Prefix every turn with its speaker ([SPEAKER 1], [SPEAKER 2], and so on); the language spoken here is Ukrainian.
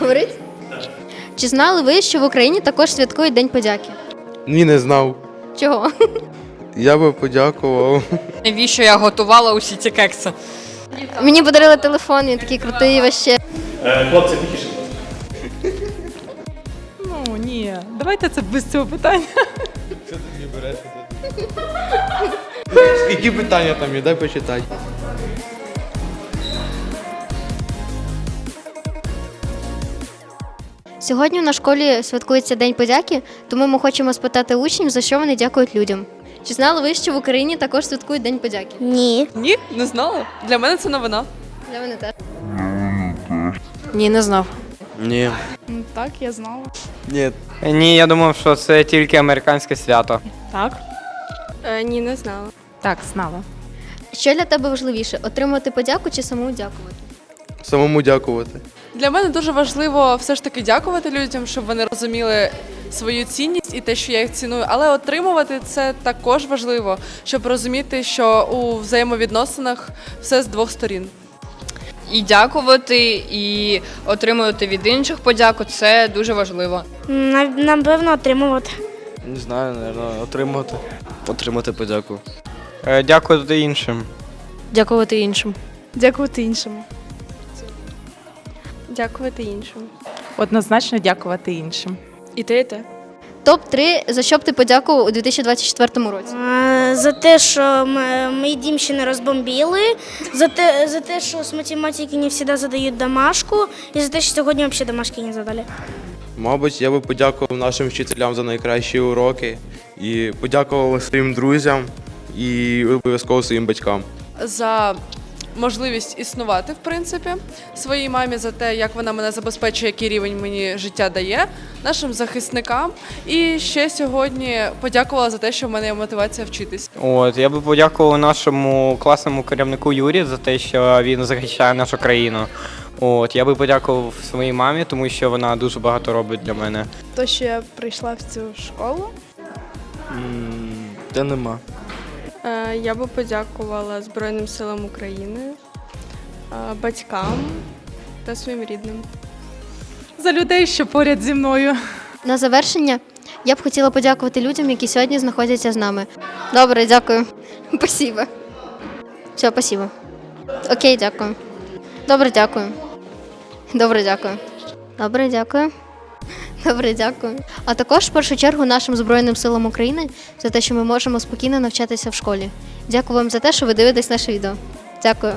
[SPEAKER 1] Говорить? Чи знали ви, що в Україні також святкують День подяки?
[SPEAKER 2] Ні, не знав.
[SPEAKER 1] Чого?
[SPEAKER 2] Я би подякував.
[SPEAKER 3] Навіщо я готувала усі ці кекси?
[SPEAKER 1] Мені подарили телефон, він такий крутий вообще.
[SPEAKER 4] Е, Хлопці, тихіше.
[SPEAKER 5] Ну ні, давайте це без цього питання.
[SPEAKER 2] Які питання там є? Дай почитати.
[SPEAKER 1] Сьогодні на школі святкується День подяки, тому ми хочемо спитати учнів, за що вони дякують людям. Чи знали ви, що в Україні також святкують День подяки?
[SPEAKER 6] Ні.
[SPEAKER 5] Ні, не знала. Для мене це новина.
[SPEAKER 1] Для мене теж.
[SPEAKER 3] Ні, не знав.
[SPEAKER 2] Ні.
[SPEAKER 5] Так, я знала.
[SPEAKER 2] Ні.
[SPEAKER 7] Ні, я думав, що це тільки американське свято.
[SPEAKER 5] Так.
[SPEAKER 6] ні, не знала.
[SPEAKER 5] Так, знала.
[SPEAKER 1] Що для тебе важливіше отримати подяку чи самому дякувати?
[SPEAKER 2] Самому дякувати.
[SPEAKER 8] Для мене дуже важливо все ж таки дякувати людям, щоб вони розуміли свою цінність і те, що я їх ціную. Але отримувати це також важливо, щоб розуміти, що у взаємовідносинах все з двох сторін.
[SPEAKER 3] І дякувати, і отримувати від інших подяку це дуже важливо.
[SPEAKER 6] Напевно, отримувати.
[SPEAKER 9] Не знаю, наверное, отримати. Отримати подяку.
[SPEAKER 7] Е, Дякувати іншим.
[SPEAKER 3] Дякувати іншим.
[SPEAKER 5] Дякувати іншому.
[SPEAKER 6] Дякувати іншим.
[SPEAKER 5] Однозначно дякувати іншим.
[SPEAKER 8] І те, і те.
[SPEAKER 1] Топ 3 за що б ти подякував у 2024 році?
[SPEAKER 6] За те, що м- мій дім ще не розбомбили, за те, за те, що з математики не завжди задають домашку, і за те, що сьогодні взагалі домашки не задали.
[SPEAKER 2] Мабуть, я би подякував нашим вчителям за найкращі уроки і подякував своїм друзям і обов'язково своїм батькам.
[SPEAKER 8] За можливість існувати, в принципі, своїй мамі за те, як вона мене забезпечує, який рівень мені життя дає, нашим захисникам. І ще сьогодні подякувала за те, що в мене є мотивація вчитись.
[SPEAKER 7] От, я би подякував нашому класному керівнику Юрі за те, що він захищає нашу країну. От, я би подякував своїй мамі, тому що вона дуже багато робить для мене.
[SPEAKER 10] То, що я прийшла в цю школу.
[SPEAKER 9] Та нема.
[SPEAKER 6] Е, Я би подякувала Збройним силам України, е, батькам та своїм рідним.
[SPEAKER 5] За людей, що поряд зі мною.
[SPEAKER 1] На завершення я б хотіла подякувати людям, які сьогодні знаходяться з нами. Добре, дякую. Спасибо. Все, спасибо. Окей, дякую. Добре, дякую. Добре, дякую. Добре, дякую. Добре, дякую. А також в першу чергу нашим Збройним силам України за те, що ми можемо спокійно навчатися в школі. Дякую вам за те, що ви дивитесь наше відео. Дякую.